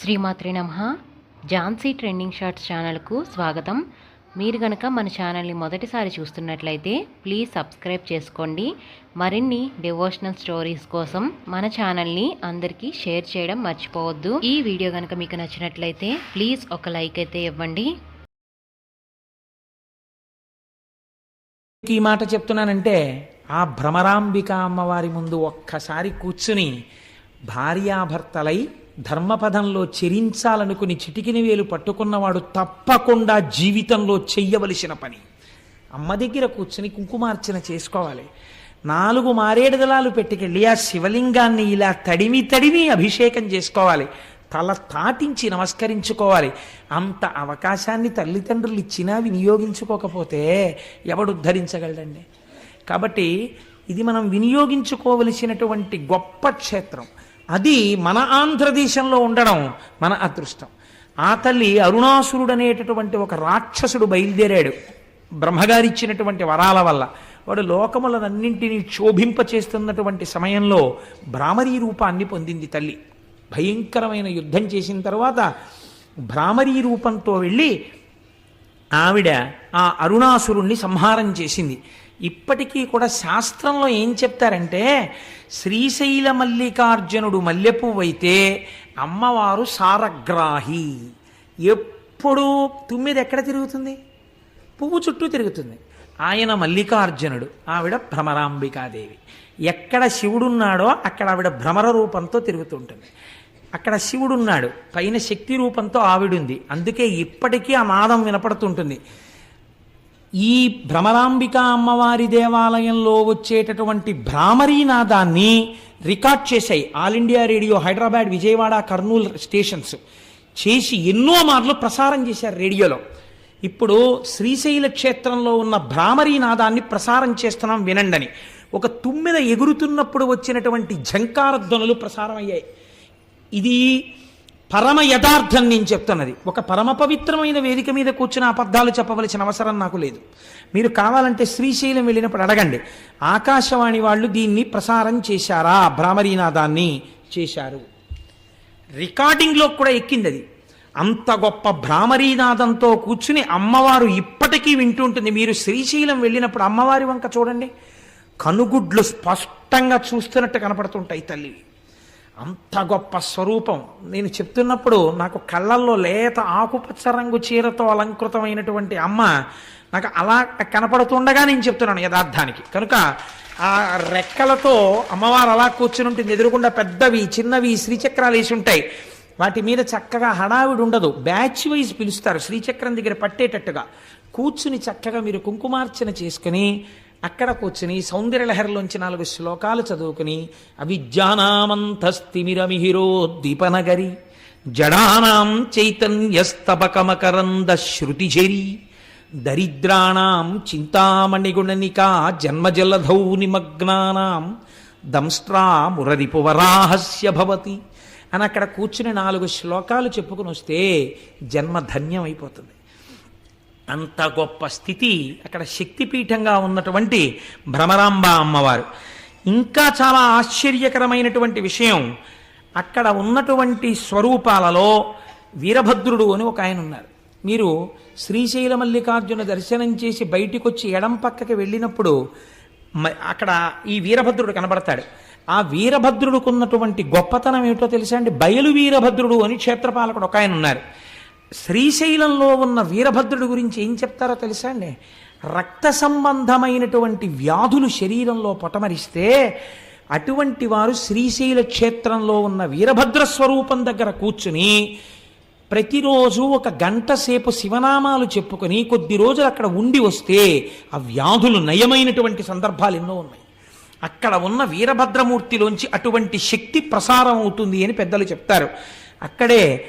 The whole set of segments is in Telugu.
శ్రీమాత్రి నమ. ఝాన్సీ ట్రెండింగ్ షార్ట్స్ ఛానల్కు స్వాగతం. మీరు గనక మన ఛానల్ని మొదటిసారి చూస్తున్నట్లయితే ప్లీజ్ సబ్స్క్రైబ్ చేసుకోండి. మరిన్ని డివోషనల్ స్టోరీస్ కోసం మన ఛానల్ని అందరికీ షేర్ చేయడం మర్చిపోవద్దు. ఈ వీడియో కనుక మీకు నచ్చినట్లయితే ప్లీజ్ ఒక లైక్ అయితే ఇవ్వండి. ఈ మాట చెప్తున్నానంటే ఆ భ్రమరాంబిక అమ్మవారి ముందు ఒక్కసారి కూర్చుని భార్యాభర్తలై ధర్మపదంలో చెరించాలనుకుని చిటికిన వేలు పట్టుకున్నవాడు తప్పకుండా జీవితంలో చెయ్యవలసిన పని. అమ్మ దగ్గర కూర్చుని కుంకుమార్చన చేసుకోవాలి. నాలుగు మారేడుదలాలు పెట్టుకెళ్ళి ఆ శివలింగాన్ని ఇలా తడిమి తడిమి అభిషేకం చేసుకోవాలి. తల తాటించి నమస్కరించుకోవాలి. అంత అవకాశాన్ని తల్లిదండ్రులు ఇచ్చినా వినియోగించుకోకపోతే ఎవడు ఉద్ధరించగలడండి? కాబట్టి ఇది మనం వినియోగించుకోవలసినటువంటి గొప్ప క్షేత్రం. అది మన ఆంధ్రదేశంలో ఉండడం మన అదృష్టం. ఆ తల్లి అరుణాసురుడు అనేటటువంటి ఒక రాక్షసుడు బయలుదేరాడు బ్రహ్మగారిచ్చినటువంటి వరాల వల్ల. వాడు లోకములనన్నింటినీ క్షోభింప చేస్తున్నటువంటి సమయంలో భ్రామరీ రూపాన్ని పొందింది తల్లి. భయంకరమైన యుద్ధం చేసిన తర్వాత భ్రామరీ రూపంతో వెళ్ళి ఆవిడ ఆ అరుణాసురుణ్ణి సంహారం చేసింది. ఇప్పటికీ కూడా శాస్త్రంలో ఏం చెప్తారంటే శ్రీశైల మల్లికార్జునుడు మల్లెపువ్వైతే అమ్మవారు సారగ్రాహి. ఎప్పుడు తుమ్మిది ఎక్కడ తిరుగుతుంది? పువ్వు చుట్టూ తిరుగుతుంది. ఆయన మల్లికార్జునుడు ఆవిడ భ్రమరాంబికాదేవి. ఎక్కడ శివుడున్నాడో అక్కడ ఆవిడ భ్రమర రూపంతో తిరుగుతుంటుంది. అక్కడ శివుడున్నాడు పైన శక్తి రూపంతో ఆవిడుంది. అందుకే ఇప్పటికీ ఆ నాదం వినపడుతుంటుంది. ఈ భ్రమరాంబిక అమ్మవారి దేవాలయంలో వచ్చేటటువంటి భ్రామరీ నాదాన్ని రికార్డ్ చేశాయి. All India Radio Hyderabad Vijayawada Kurnool stations చేసి ఎన్నో మార్లు ప్రసారం చేశారు రేడియోలో. ఇప్పుడు శ్రీశైల క్షేత్రంలో ఉన్న భ్రామరీ నాదాన్ని ప్రసారం చేస్తున్నాం వినండని. ఒక తుమ్మెద ఎగురుతున్నప్పుడు వచ్చినటువంటి ఝంకార ధ్వనులు ప్రసారం అయ్యాయి ఇది పరమ యథార్థం నేను చెప్తున్నది. ఒక పరమ పవిత్రమైన వేదిక మీద కూర్చుని అబద్ధాలు చెప్పవలసిన అవసరం నాకు లేదు. మీరు కావాలంటే శ్రీశైలం వెళ్ళినప్పుడు అడగండి. ఆకాశవాణి వాళ్ళు దీన్ని ప్రసారం చేశారా? భ్రామరీనాదాన్ని చేశారు. రికార్డింగ్లో కూడా ఎక్కింది అది అంత గొప్ప భ్రామరీనాదంతో కూర్చుని అమ్మవారు ఇప్పటికీ వింటుంటుంది మీరు శ్రీశైలం వెళ్ళినప్పుడు అమ్మవారి వంక చూడండి. కనుగుడ్లు స్పష్టంగా చూస్తున్నట్టు కనపడుతుంటాయి తల్లి. అంత గొప్ప స్వరూపం. నేను చెప్తున్నప్పుడు నాకు కళ్ళల్లో లేత ఆకుపచ్చ రంగు చీరతో అలంకృతమైనటువంటి అమ్మ నాకు అలా కనపడుతుండగా నేను చెప్తున్నాను యథార్థానికి. కనుక ఆ రెక్కలతో అమ్మవారు అలా కూర్చుని ఉంటుంది ఎదురుకుండా పెద్దవి చిన్నవి శ్రీచక్రాలు వేసి ఉంటాయి. వాటి మీద చక్కగా హడావిడి ఉండదు. బ్యాచ్ వైజ్ పిలుస్తారు శ్రీచక్రం దగ్గర పట్టేటట్టుగా. కూర్చుని చక్కగా మీరు కుంకుమార్చన చేసుకుని అక్కడ కూర్చుని సౌందర్యలహరిలోంచి నాలుగు శ్లోకాలు చదువుకుని అవిద్యానామంతస్తిమిరమిహిరోద్దీపనగరి జడానాం చైతన్యస్తబకమకరంద శృతిజరి దరిద్రాణం చింతామణిగుణనికా జన్మజలధౌ నిమగ్నానాం దంస్ట్రా మురరిపువరాహస్య భవతి. అని అక్కడ కూర్చుని నాలుగు శ్లోకాలు చెప్పుకుని వస్తే జన్మ ధన్యం అయిపోతుంది అంత గొప్ప స్థితి అక్కడ శక్తిపీఠంగా ఉన్నటువంటి భ్రమరాంబ అమ్మవారు. ఇంకా చాలా ఆశ్చర్యకరమైనటువంటి విషయం అక్కడ ఉన్నటువంటి స్వరూపాలలో వీరభద్రుడు అని ఒక ఆయన ఉన్నారు. మీరు శ్రీశైల మల్లికార్జున దర్శనం చేసి బయటికి వచ్చి ఎడం పక్కకి వెళ్ళినప్పుడు మ- అక్కడ ఈ వీరభద్రుడు కనబడతాడు. ఆ వీరభద్రుడుకున్నటువంటి గొప్పతనం ఏమిటో తెలుసా అండి? బయలు వీరభద్రుడు అని క్షేత్రపాలకుడు ఒక ఆయన ఉన్నారు. శ్రీశైలంలో ఉన్న వీరభద్రుడి గురించి ఏం చెప్తారో తెలుసా అండి? రక్త సంబంధమైనటువంటి వ్యాధులు శరీరంలో పొటమరిస్తే అటువంటి వారు శ్రీశైల క్షేత్రంలో ఉన్న వీరభద్ర స్వరూపం దగ్గర కూర్చుని ప్రతిరోజు ఒక గంట సేపు శివనామాలు చెప్పుకొని కొద్ది రోజులు అక్కడ ఉండి వస్తే ఆ వ్యాధులు నయమైనటువంటి సందర్భాలు ఎన్నో ఉన్నాయి. అక్కడ ఉన్న వీరభద్రమూర్తిలోంచి అటువంటి శక్తి ప్రసారం అవుతుంది అని పెద్దలు చెప్తారు. అక్కడే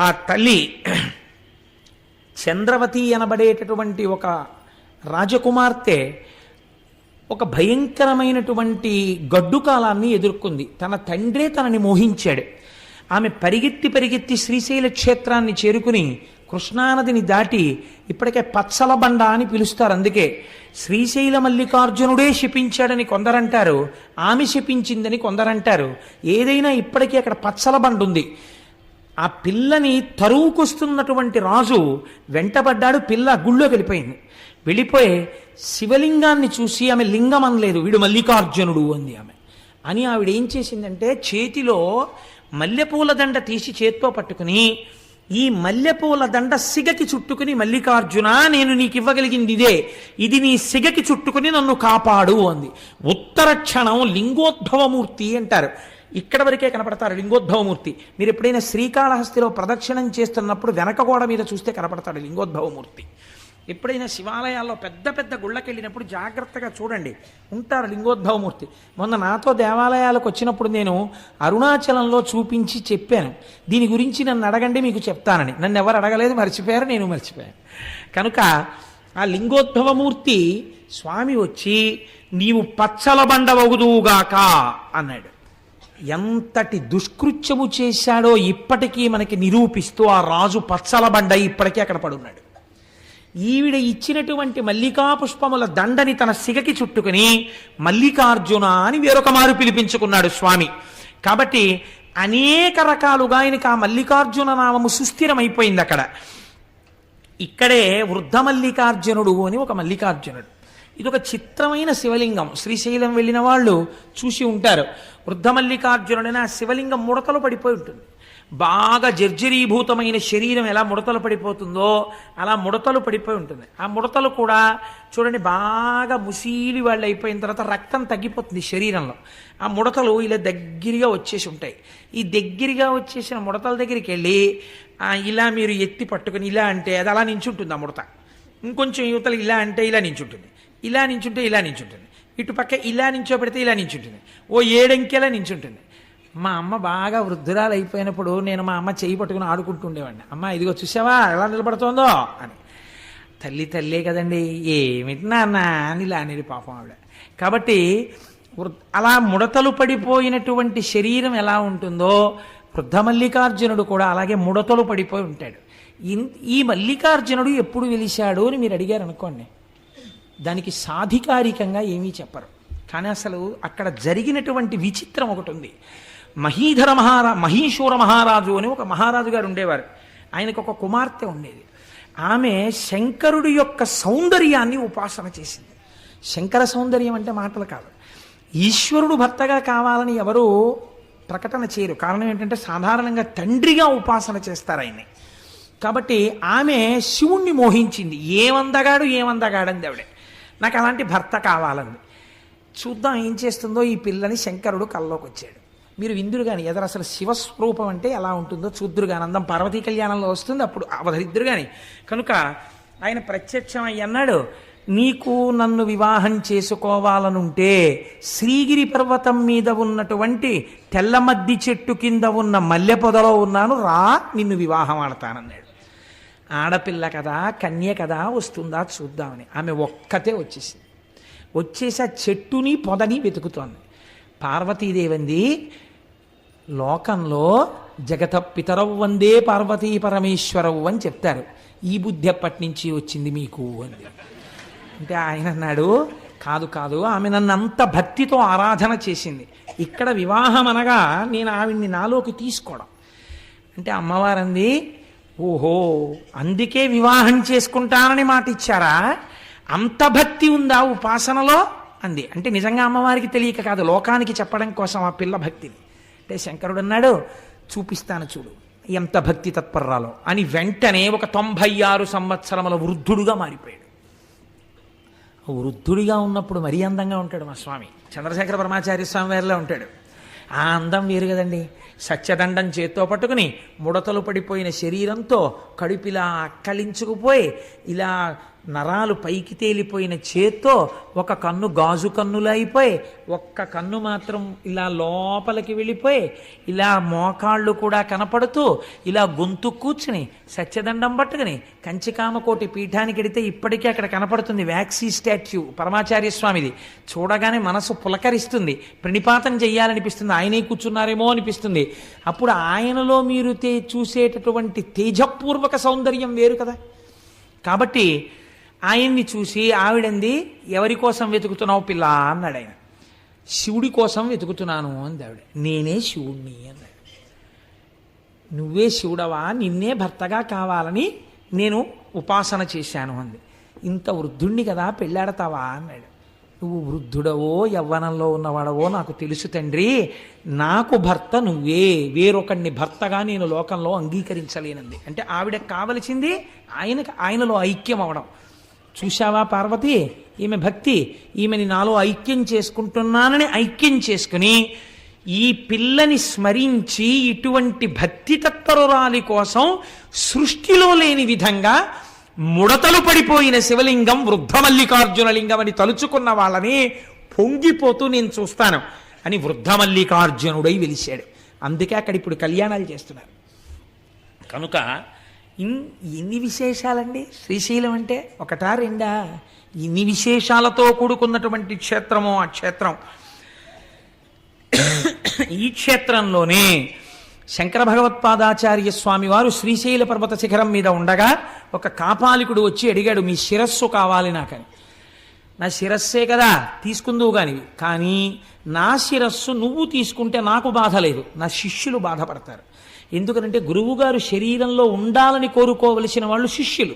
ఆ తల్లి చంద్రవతి అనబడేటటువంటి ఒక రాజకుమార్తె ఒక భయంకరమైనటువంటి గడ్డు కాలాన్ని ఎదుర్కొంది. తన తండ్రే తనని మోహించాడు. ఆమె పరిగెత్తి పరిగెత్తి శ్రీశైల క్షేత్రాన్ని చేరుకుని కృష్ణానదిని దాటి ఇప్పటికే పచ్చల బండ అని పిలుస్తారు. అందుకే శ్రీశైల మల్లికార్జునుడే శపించాడని కొందరంటారు. ఆమె శపించిందని కొందరంటారు. ఏదైనా ఇప్పటికీ అక్కడ పచ్చల బండ ఉంది ఆ పిల్లని తరువుకొస్తున్నటువంటి రాజు వెంటబడ్డాడు పిల్ల గుళ్ళో వెళ్ళిపోయింది. వెళ్ళిపోయి శివలింగాన్ని చూసి ఆమె లింగం అనలేదు. వీడు మల్లికార్జునుడు అంది ఆమె. అని ఆవిడ ఏం చేసిందంటే చేతిలో మల్లెపూల దండ తీసి చేత్తో పట్టుకుని ఈ మల్లెపూల దండ సిగకి చుట్టుకుని మల్లికార్జున నేను నీకు ఇవ్వగలిగింది ఇదే. ఇది నీ సిగకి చుట్టుకుని నన్ను కాపాడు అంది. ఉత్తర క్షణం లింగోద్భవమూర్తి అంటారు. ఇక్కడ వరకే కనపడతారు లింగోద్భవమూర్తి. మీరు ఎప్పుడైనా శ్రీకాళహస్తిలో ప్రదక్షిణం చేస్తున్నప్పుడు వెనక గోడ మీద చూస్తే కనపడతాడు లింగోద్భవమూర్తి. ఎప్పుడైనా శివాలయాల్లో పెద్ద పెద్ద గుళ్ళకి వెళ్ళినప్పుడు జాగ్రత్తగా చూడండి ఉంటారు లింగోద్భవమూర్తి. మొన్న నాతో దేవాలయాలకు వచ్చినప్పుడు నేను అరుణాచలంలో చూపించి చెప్పాను. దీని గురించి నన్ను అడగండి మీకు చెప్తానని. నన్ను ఎవరు అడగలేదు మర్చిపోయారు నేను మర్చిపోయాను. కనుక ఆ లింగోద్భవమూర్తి స్వామి వచ్చి నీవు పచ్చల బండవగుదువుగాక అన్నాడు. ఎంతటి దుష్కృత్యము చేశాడో ఇప్పటికీ మనకి నిరూపిస్తూ ఆ రాజు పచ్చల బండ ఇప్పటికీ అక్కడ పడున్నాడు. ఈవిడ ఇచ్చినటువంటి మల్లికా పుష్పముల దండని తన సిగకి చుట్టుకుని మల్లికార్జున అని వేరొక మారు పిలిపించుకున్నాడు స్వామి. కాబట్టి అనేక రకాలుగా ఆయనకి ఆ మల్లికార్జున నామము సుస్థిరమైపోయింది అక్కడ ఇక్కడే వృద్ధ మల్లికార్జునుడు అని ఒక మల్లికార్జునుడు. ఇది ఒక చిత్రమైన శివలింగం. శ్రీశైలం వెళ్ళిన వాళ్ళు చూసి ఉంటారు. వృద్ధమల్లికార్జునుడైన ఆ శివలింగం ముడతలు పడిపోయి ఉంటుంది. బాగా జర్జరీభూతమైన శరీరం ఎలా ముడతలు పడిపోతుందో అలా ముడతలు పడిపోయి ఉంటుంది. ఆ ముడతలు కూడా చూడండి బాగా ముసీలి వాళ్ళు అయిపోయిన తర్వాత రక్తం తగ్గిపోతుంది శరీరంలో. ఆ ముడతలు ఇలా దగ్గరగా వచ్చేసి ఉంటాయి. ఈ దగ్గరగా వచ్చేసిన ముడతల దగ్గరికి వెళ్ళి ఆ, ఇలా మీరు ఎత్తి పట్టుకుని ఇలా అంటే అది అలా నించుంటుంది ఆ ముడత. ఇంకొంచెం యువతలు ఇలా అంటే ఇలా నించుంటుంది. ఇలా నించుంటే ఇలా నించుంటుంది. ఇటు పక్క ఇలా నించో పెడితే ఇలా నించుంటుంది. ఓ ఏడంకెలా నించుంటుంది. మా అమ్మ బాగా వృద్ధురాలు అయిపోయినప్పుడు నేను మా అమ్మ చేయి పట్టుకుని ఆడుకుంటుండేవాడిని. అమ్మ ఇదిగో చూసావా ఎలా నిలబడుతోందో అని. తల్లి తల్లే కదండి ఏమిటి నాన్న అని ఇలా అనేది పాపం ఆవిడ. కాబట్టి వృ- అలా ముడతలు పడిపోయినటువంటి శరీరం ఎలా ఉంటుందో వృద్ధ మల్లికార్జునుడు కూడా అలాగే ముడతలు పడిపోయి ఉంటాడు. ఈ మల్లికార్జునుడు ఎప్పుడు వెలిశాడు అని మీరు అడిగారు అనుకోండి దానికి సాధికారికంగా ఏమీ చెప్పరు. కానీ అసలు అక్కడ జరిగినటువంటి విచిత్రం ఒకటి ఉంది. మహీధర మహారా మహీశూర మహారాజు అని ఒక మహారాజు గారు ఉండేవారు. ఆయనకు ఒక కుమార్తె ఉండేది. ఆమె శంకరుడి యొక్క సౌందర్యాన్ని ఉపాసన చేసింది. శంకర సౌందర్యం అంటే మాటలు కాదు. ఈశ్వరుడు భర్తగా కావాలని ఎవరు ప్రకటన చేయరు. కారణం ఏంటంటే సాధారణంగా తండ్రిగా ఉపాసన చేస్తారు ఆయన్ని. కాబట్టి ఆమె శివుణ్ణి మోహించింది. ఏమందగాడు ఏమందగాడంది ఆవిడే. నాకు అలాంటి భర్త కావాలంది. చూద్దాం ఏం చేస్తుందో ఈ పిల్లని శంకరుడు కల్లోకి వచ్చాడు మీరు విందురు కానీ ఎదరు అసలు శివస్వరూపం అంటే ఎలా ఉంటుందో చూద్దురు కానీ అందం పార్వతీ కళ్యాణంలో వస్తుంది అప్పుడు అవధరిద్దురు కానీ కనుక ఆయన ప్రత్యక్షం అన్నాడు నీకు నన్ను వివాహం చేసుకోవాలనుంటే శ్రీగిరి పర్వతం మీద ఉన్నటువంటి తెల్లమద్ది చెట్టు కింద ఉన్న మల్లె పొదలో ఉన్నాను రా నిన్ను వివాహం ఆడతానన్నాడు. ఆడపిల్ల కదా కన్య కదా వస్తుందా చూద్దామని ఆమె ఒక్కతే వచ్చేసింది. వచ్చేసి ఆ చెట్టుని పొదని వెతుకుతోంది. పార్వతీదేవంది లోకంలో జగత పితరవు వందే పార్వతీ పరమేశ్వరవు అని చెప్తారు. ఈ బుద్ధి ఎప్పటి నుంచి వచ్చింది మీకు అంది. అంటే ఆయన అన్నాడు కాదు కాదు ఆమె నన్ను అంత భక్తితో ఆరాధన చేసింది. ఇక్కడ వివాహం అనగా నేను ఆవిడ్ని నాలోకి తీసుకోవడం. అంటే అమ్మవారంది ఓహో అందుకే వివాహం చేసుకుంటానని మాట ఇచ్చారా అంత భక్తి ఉందా ఉపాసనలో? అంది. అంటే నిజంగా అమ్మవారికి తెలియక కాదు లోకానికి చెప్పడం కోసం ఆ పిల్ల భక్తిని. అంటే శంకరుడు అన్నాడు చూపిస్తాను చూడు ఎంత భక్తి తత్పర్రాలో. అని వెంటనే ఒక తొంభై ఆరు సంవత్సరముల వృద్ధుడుగా మారిపోయాడు. వృద్ధుడిగా ఉన్నప్పుడు మరీ అందంగా ఉంటాడు మా స్వామి. చంద్రశేఖర పరమాచార్య స్వామి వారిలో ఉంటాడు. ఆ అందం వేరు కదండి. సత్యదండం చేత్తో పట్టుకుని ముడతలు పడిపోయిన శరీరంతో కడుపిలా అక్కలించుకుపోయి ఇలా నరాలు పైకి తేలిపోయిన చేత్తో ఒక కన్ను గాజు కన్నులు అయిపోయి ఒక్క కన్ను మాత్రం ఇలా లోపలికి వెళ్ళిపోయి ఇలా మోకాళ్ళు కూడా కనపడుతూ ఇలా గొంతు కూర్చుని సత్యదండం పట్టుకుని కంచికామకోటి పీఠానికి ఎడితే ఇప్పటికీ అక్కడ కనపడుతుంది వ్యాక్సీ స్టాచ్యూ పరమాచార్య స్వామిది. చూడగానే మనసు పులకరిస్తుంది. ప్రణిపాతం చెయ్యాలనిపిస్తుంది. ఆయనే కూర్చున్నారేమో అనిపిస్తుంది. అప్పుడు ఆయనలో మీరు తే చూసేటటువంటి తేజపూర్వక సౌందర్యం వేరు కదా. కాబట్టి ఆయన్ని చూసి ఆవిడంది ఎవరి కోసం వెతుకుతున్నావు పిల్ల? అన్నాడు ఆయన. శివుడి కోసం వెతుకుతున్నాను అంది ఆవిడ. నేనే శివుణ్ణి అన్నాడు. నువ్వే శివుడవా? నిన్నే భర్తగా కావాలని నేను ఉపాసన చేశాను అంది. ఇంత వృద్ధుణ్ణి కదా పెళ్ళాడతావా? అన్నాడు. నువ్వు వృద్ధుడవో యవ్వనంలో ఉన్నవాడవో నాకు తెలుసు తండ్రి. నాకు భర్త నువ్వే. వేరొకడిని భర్తగా నేను లోకంలో అంగీకరించలేనంది. అంటే ఆవిడకి కావలసింది ఆయనకి ఆయనలో ఐక్యం అవడం చూశావా పార్వతి? ఈమె భక్తి. ఈమెని నాలో ఐక్యం చేసుకుంటున్నానని ఐక్యం చేసుకుని ఈ పిల్లని స్మరించి ఇటువంటి భక్తి తత్పరురాలి కోసం సృష్టిలో లేని విధంగా ముడతలు పడిపోయిన శివలింగం వృద్ధ మల్లికార్జున లింగం అని తలుచుకున్న వాళ్ళని పొంగిపోతూ నేను చూస్తాను అని వృద్ధ మల్లికార్జునుడై వెలిశాడు. అందుకే అక్కడ ఇప్పుడు కళ్యాణాలు చేస్తున్నారు. కనుక ఇన్ ఎన్ని విశేషాలండి? శ్రీశైలం అంటే ఒకటా రెండా? ఇన్ని విశేషాలతో కూడుకున్నటువంటి క్షేత్రము ఆ క్షేత్రం. ఈ క్షేత్రంలోనే శంకర భగవత్పాదాచార్య స్వామి వారు శ్రీశైల పర్వత శిఖరం మీద ఉండగా ఒక కాపాలికుడు వచ్చి అడిగాడు మీ శిరస్సు కావాలి నాకని. నా శిరస్సే కదా తీసుకుందువు కానీ కానీ నా శిరస్సు నువ్వు తీసుకుంటే నాకు బాధ లేదు. నా శిష్యులు బాధపడతారు. ఎందుకంటే గురువుగారు శరీరంలో ఉండాలని కోరుకోవలసిన వాళ్ళు శిష్యులు.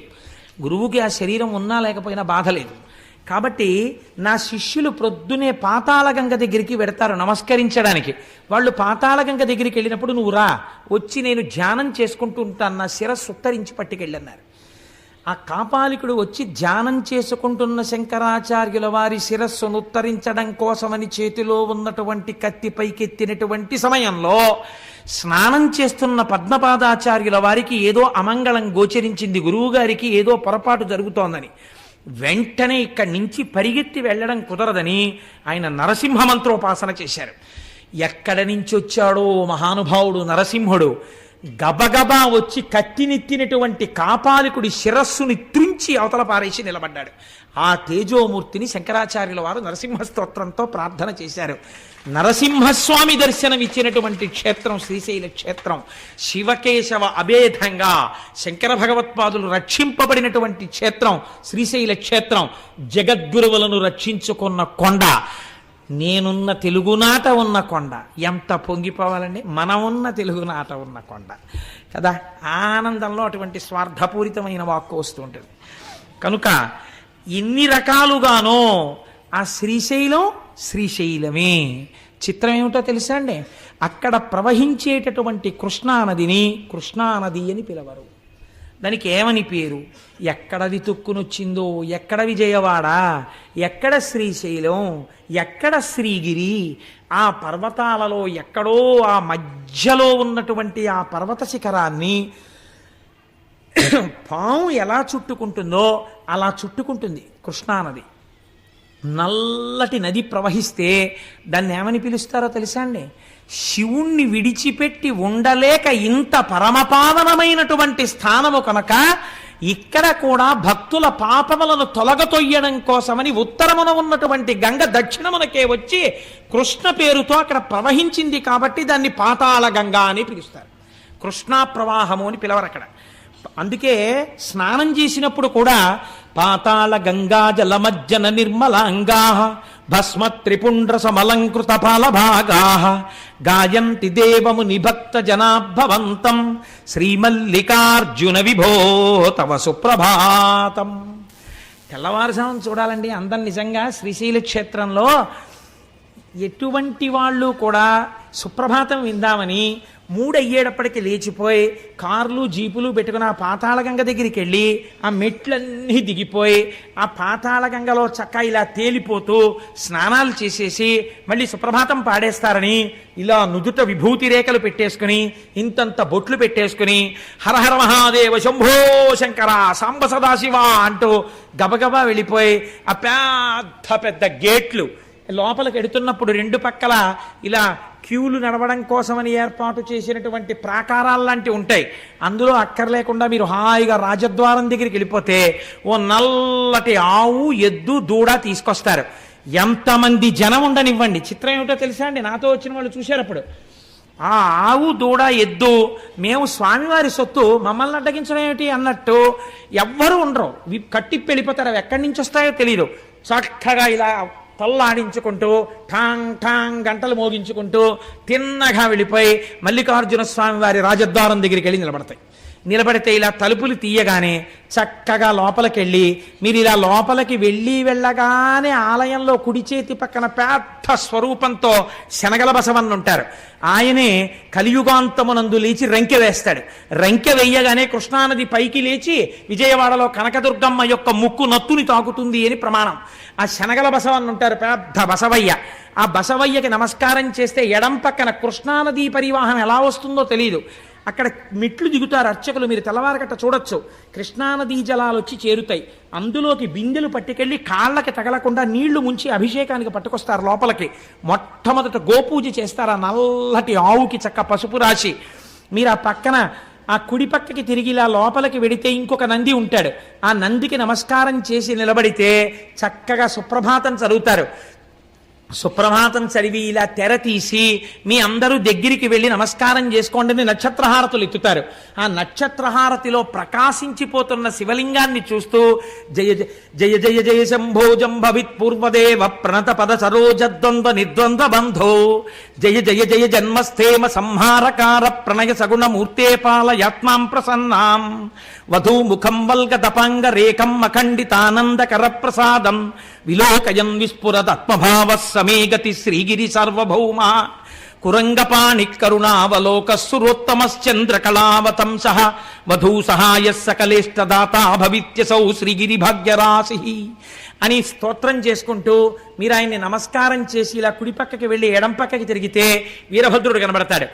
గురువుకి ఆ శరీరం ఉన్నా లేకపోయినా బాధ లేదు. కాబట్టి నా శిష్యులు ప్రొద్దునే పాతాళగంగ దగ్గరికి వెడతారు నమస్కరించడానికి. వాళ్ళు పాతాళగంగ దగ్గరికి వెళ్ళినప్పుడు నువ్వు రా వచ్చి నేను ధ్యానం చేసుకుంటూ ఉంటాను నా శిరస్సు ఉత్తరించి పట్టుకెళ్ళన్నారు. ఆ కాపాలికుడు వచ్చి ధ్యానం చేసుకుంటున్న శంకరాచార్యుల వారి శిరస్సును ఉత్తరించడం కోసమని చేతిలో ఉన్నటువంటి కత్తి పైకెత్తినటువంటి సమయంలో స్నానం చేస్తున్న పద్మపాదాచార్యుల వారికి ఏదో అమంగళం గోచరించింది గురువుగారికి ఏదో పొరపాటు జరుగుతోందని. వెంటనే ఇక్కడి నుంచి పరిగెత్తి వెళ్ళడం కుదరదని ఆయన నరసింహ మంత్రోపాసన చేశారు. ఎక్కడ నుంచి వచ్చాడో మహానుభావుడు నరసింహుడు గబగబా వచ్చి కత్తినెత్తినటువంటి కాపాలికుడి శిరస్సుని త్రుంచి అవతల పారేసి నిలబడ్డాడు. ఆ తేజోమూర్తిని శంకరాచార్యుల వారు నరసింహ స్తోత్రంతో ప్రార్థన చేశారు. నరసింహస్వామి దర్శనం ఇచ్చినటువంటి క్షేత్రం శ్రీశైల క్షేత్రం శివకేశవ అభేదంగా శంకర భగవత్పాదులు రక్షింపబడినటువంటి క్షేత్రం శ్రీశైల క్షేత్రం జగద్గురువులను రక్షించుకున్న కొండ. నేనున్న తెలుగునాట ఉన్న కొండ. ఎంత పొంగిపోవాలండి? మనం ఉన్న తెలుగునాట ఉన్న కొండ. కదా? ఆనందంలో అటువంటి స్వార్థపూరితమైన వాక్కు వస్తూ ఉంటుంది కనుక ఎన్ని రకాలుగానో ఆ శ్రీశైలం శ్రీశైలమే. చిత్రం ఏమిటో తెలుసా అండి? అక్కడ ప్రవహించేటటువంటి కృష్ణానదిని కృష్ణానది అని పిలవరు. దానికి ఏమని పేరు? ఎక్కడది తుక్కునొచ్చిందో? ఎక్కడ విజయవాడ? ఎక్కడ శ్రీశైలం? ఎక్కడ శ్రీగిరి? ఆ పర్వతాలలో ఎక్కడో ఆ మధ్యలో ఉన్నటువంటి ఆ పర్వత శిఖరాన్ని పాము ఎలా చుట్టుకుంటుందో అలా చుట్టుకుంటుంది కృష్ణానది నల్లటి నది ప్రవహిస్తే దాన్ని ఏమని పిలుస్తారో తెలుసా అండి? శివుణ్ణి విడిచిపెట్టి ఉండలేక ఇంత పరమపావనమైనటువంటి స్థానము కనుక ఇక్కడ కూడా భక్తుల పాపములను తొలగతొయ్యడం కోసమని ఉత్తరమున ఉన్నటువంటి గంగ దక్షిణమునకే వచ్చి కృష్ణ పేరుతో అక్కడ ప్రవహించింది కాబట్టి దాన్ని పాతాళ గంగా అని పిలుస్తారు. కృష్ణా ప్రవాహము అని పిలవరు అక్కడ అందుకే స్నానం చేసినప్పుడు కూడా పాతాళ గంగాజలమజ్జన నిర్మలాంగా భస్మ త్రిపుండ్ర సమలంకృత ఫలభాగా గాయంతి దేవము నిభక్త జనాభవంతం శ్రీమల్లికార్జున విభో తవ సుప్రభాతం. తెల్లవారుసాం చూడాలండి అందం నిజంగా శ్రీశైల క్షేత్రంలో ఎటువంటి వాళ్ళు కూడా సుప్రభాతం విందామని మూడయ్యేటప్పటికి లేచిపోయి కార్లు జీపులు పెట్టుకుని ఆ పాతాళగంగ దగ్గరికి వెళ్ళి ఆ మెట్లన్నీ దిగిపోయి ఆ పాతాళగంగలో చక్క ఇలా తేలిపోతూ స్నానాలు చేసేసి మళ్ళీ సుప్రభాతం పాడేస్తారని ఇలా నుదుట విభూతి రేఖలు పెట్టేసుకుని ఇంతంత బొట్లు పెట్టేసుకుని హరహర మహాదేవ శంభో శంకర సాంబ సదాశివ అంటూ గబగబా వెళ్ళిపోయి ఆ పెద్ద పెద్ద గేట్లు లోపలికి ఎడుతున్నప్పుడు రెండు పక్కల ఇలా క్యూలు నడవడం కోసమని ఏర్పాటు చేసినటువంటి ప్రాకారాలు లాంటివి ఉంటాయి. అందులో అక్కర్లేకుండా మీరు హాయిగా రాజద్వారం దగ్గరికి వెళ్ళిపోతే ఓ నల్లటి ఆవు ఎద్దు దూడ తీసుకొస్తారు. ఎంతమంది జనం ఉండనివ్వండి. చిత్రం ఏమిటో తెలుసా అండి? నాతో వచ్చిన వాళ్ళు చూశారు అప్పుడు. ఆ ఆవు దూడ ఎద్దు మేము స్వామివారి సొత్తు మమ్మల్ని అడ్డగించడం ఏమిటి అన్నట్టు ఎవ్వరూ ఉండరు. కట్టి కట్టిప్పి వెళ్ళిపోతారు అవి ఎక్కడి నుంచి వస్తాయో తెలియదు చక్కగా ఇలా తల్లాడించుకుంటూ ఠాంగ్ ఠాంగ్ గంటలు మోగించుకుంటూ తిన్నగా వెళ్ళిపోయి మల్లికార్జున స్వామి వారి రాజద్వారం దగ్గరికి వెళ్ళి నిలబడతాయి. నిలబడితే ఇలా తలుపులు తీయగానే చక్కగా లోపలికి వెళ్ళి మీరు ఇలా లోపలికి వెళ్ళి వెళ్ళగానే ఆలయంలో కుడి చేతి పక్కన పెద్ద స్వరూపంతో శనగల బసవన్న ఉంటారు. ఆయనే కలియుగాంతమునందు లేచి రంకె వేస్తాడు. రంకె వేయగానే కృష్ణానది పైకి లేచి విజయవాడలో కనకదుర్గమ్మ యొక్క ముక్కు నత్తుని తాకుతుంది అని ప్రమాణం. ఆ శనగల బసవన్న ఉంటారు పెద్ద బసవయ్య. ఆ బసవయ్యకి నమస్కారం చేస్తే ఎడం పక్కన కృష్ణానదీ పరివాహం ఎలా వస్తుందో తెలియదు అక్కడ మెట్లు దిగుతారు అర్చకులు మీరు తెల్లవారగట్ట చూడొచ్చు. కృష్ణానదీ జలాలు వచ్చి చేరుతాయి. అందులోకి బిందెలు పట్టుకెళ్ళి కాళ్ళకి తగలకుండా నీళ్ళు ముంచి అభిషేకానికి పట్టుకొస్తారు లోపలికి. మొట్టమొదట గోపూజ చేస్తారు ఆ నల్లటి ఆవుకి చక్క పసుపు రాసి. మీరు ఆ పక్కన ఆ కుడి పక్కకి తిరిగి ఇలా లోపలికి వెడితే ఇంకొక నంది ఉంటాడు. ఆ నందికి నమస్కారం చేసి నిలబడితే చక్కగా సుప్రభాతం చదువుతారు. సుప్రభాతం చదివి ఇలా తెర తీసి మీ అందరూ దగ్గరికి వెళ్ళి నమస్కారం చేసుకోండి అని నక్షత్రహారతులు ఎత్తుతారు. ఆ నక్షత్రహారతిలో ప్రకాశించిపోతున్న శివలింగాన్ని చూస్తూ జయ జయ జయ జయ జయ శంభో జంభవిత్ పూర్వదేవ ప్రణత పద సరోజద్వంద్వ నిర్ద్వంద్వ బంధో. జయ జయ జయ జన్మస్థేమ సంహారకార ప్రణయ సగుణ మూర్తే పాలయాత్మాం ప్రసన్నాం. వధూముఖం వల్గదపాంగ రేఖం అఖండితానందకర ప్రసాదం. విలోకయం విస్ఫురతత్మభావ సమేగతి శ్రీగిరి సార్వభౌమ కురంగపాణి కరుణావలోక సురోత్తమశ్చంద్రకళావతంస వధూ సహాయ సకలేష్టదాత భవిత్యసౌ శ్రీగిరి భాగ్యరాశి అని స్తోత్రం చేసుకుంటూ మీరు ఆయన్ని నమస్కారం చేసి ఇలా కుడిపక్కకి వెళ్ళి ఎడం పక్కకి తిరిగితే వీరభద్రుడు కనబడతాడు.